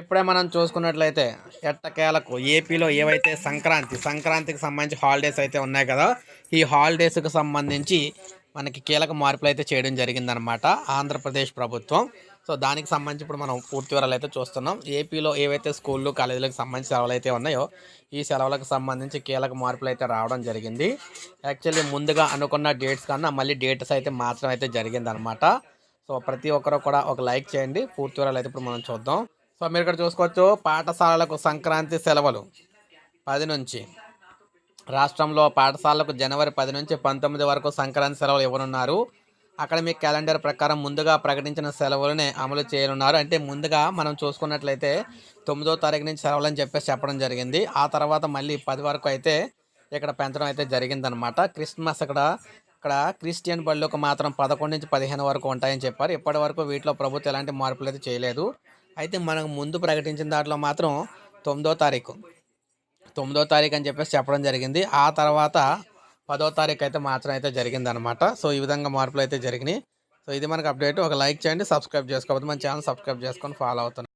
ఇప్పుడే మనం చూసుకున్నట్లయితే ఎట్టకేలకు ఏపీలో ఏవైతే సంక్రాంతి సంక్రాంతికి సంబంధించి హాలిడేస్ అయితే ఉన్నాయి కదా ఈ హాలిడేస్కి సంబంధించి మనకి కీలక మార్పులు అయితే చేయడం జరిగిందనమాట ఆంధ్రప్రదేశ్ ప్రభుత్వం. సో దానికి సంబంధించి ఇప్పుడు మనం పూర్తి వివరాలు అయితే చూస్తున్నాం. ఏపీలో ఏవైతే స్కూళ్ళు కాలేజీలకు సంబంధించి సెలవులు అయితే ఉన్నాయో ఈ సెలవులకు సంబంధించి కీలక మార్పులు అయితే రావడం జరిగింది. యాక్చువల్లీ ముందుగా అనుకున్న డేట్స్ కన్నా మళ్ళీ డేట్స్ అయితే మార్చడం అయితే జరిగిందనమాట సో ప్రతి ఒక్కరు కూడా ఒక లైక్ చేయండి. పూర్తి వివరాలు అయితే ఇప్పుడు మనం చూద్దాం. సో మీరు ఇక్కడ చూసుకోవచ్చు పాఠశాలలకు సంక్రాంతి సెలవులు పది నుంచి. రాష్ట్రంలో పాఠశాలకు జనవరి పది నుంచి పంతొమ్మిది వరకు సంక్రాంతి సెలవులు ఇవ్వనున్నారు. అకాడమిక్ క్యాలెండర్ ప్రకారం ముందుగా ప్రకటించిన సెలవులనే అమలు చేయనున్నారు. అంటే ముందుగా మనం చూసుకున్నట్లయితే తొమ్మిదో తారీఖు నుంచి సెలవులు అని చెప్పేసి చెప్పడం జరిగింది. ఆ తర్వాత మళ్ళీ పది వరకు అయితే ఇక్కడ పెంచడం అయితే జరిగిందనమాట. క్రిస్మస్ అక్కడ ఇక్కడ క్రిస్టియన్ బళ్ళకు మాత్రం పదకొండు నుంచి పదిహేను వరకు ఉంటాయని చెప్పారు. ఇప్పటి వరకు వీటిలో ప్రభుత్వం ఎలాంటి మార్పులు అయితే చేయలేదు. అయితే మనకు ముందు ప్రకటించిన దాంట్లో మాత్రం తొమ్మిదో తారీఖు. తొమ్మిదో తారీఖు అని చెప్పేసి చెప్పడం జరిగింది. ఆ తర్వాత పదో తారీఖు అయితే మాత్రం అయితే జరిగిందనమాట సో ఈ విధంగా మార్పులు అయితే జరిగినాయి. సో ఇది మనకు అప్డేట్. ఒక లైక్ చేయండి సబ్స్క్రైబ్ చేసుకోకపోతే మన ఛానల్ సబ్స్క్రైబ్ చేసుకొని ఫాలో అవుతున్నాం